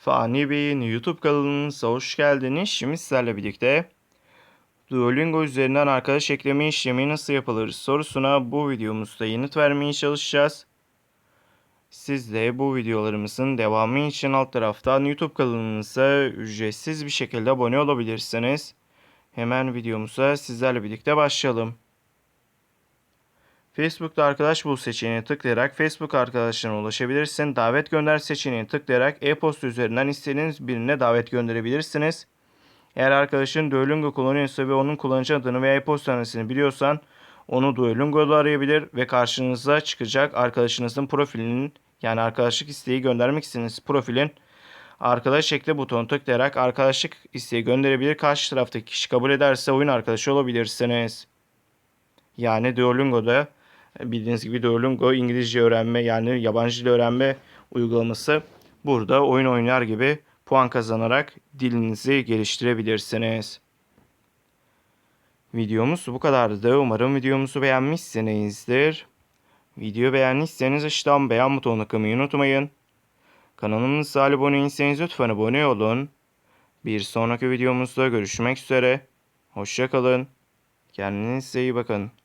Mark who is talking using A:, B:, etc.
A: Fani Bey'in YouTube kanalınıza hoş geldiniz. Şimdi sizlerle birlikte Duolingo üzerinden arkadaş ekleme işlemi nasıl yapılır sorusuna bu videomuzda yanıt vermeye çalışacağız. Siz de bu videolarımızın devamı için alt taraftan YouTube kanalımıza ücretsiz bir şekilde abone olabilirsiniz. Hemen videomuza sizlerle birlikte başlayalım. Facebook'ta arkadaş bul seçeneğine tıklayarak Facebook arkadaşlarına ulaşabilirsin. Davet gönder seçeneğine tıklayarak e-posta üzerinden istediğiniz birine davet gönderebilirsiniz. Eğer arkadaşın Duolingo kullanıyorsa ve onun kullanıcı adını veya e-posta adresini biliyorsan onu Duolingo'da arayabilir ve karşınıza çıkacak arkadaşınızın profilinin yani arkadaşlık isteği göndermek istediğiniz profilin arkadaş ekle butonu tıklayarak arkadaşlık isteği gönderebilir. Karşı taraftaki kişi kabul ederse oyun arkadaşı olabilirsiniz. Yani Duolingo'da bildiğiniz gibi Duolingo İngilizce öğrenme yani yabancı dil öğrenme uygulaması. Burada oyun oynar gibi puan kazanarak dilinizi geliştirebilirsiniz. Videomuz bu kadardı. Umarım videomuzu beğenmişsinizdir. Video beğendiyseniz aşağıdan beğen butonuna tıklamayı unutmayın. Kanalımıza abone değilseniz lütfen abone olun. Bir sonraki videomuzda görüşmek üzere. Hoşçakalın. Kendinize iyi bakın.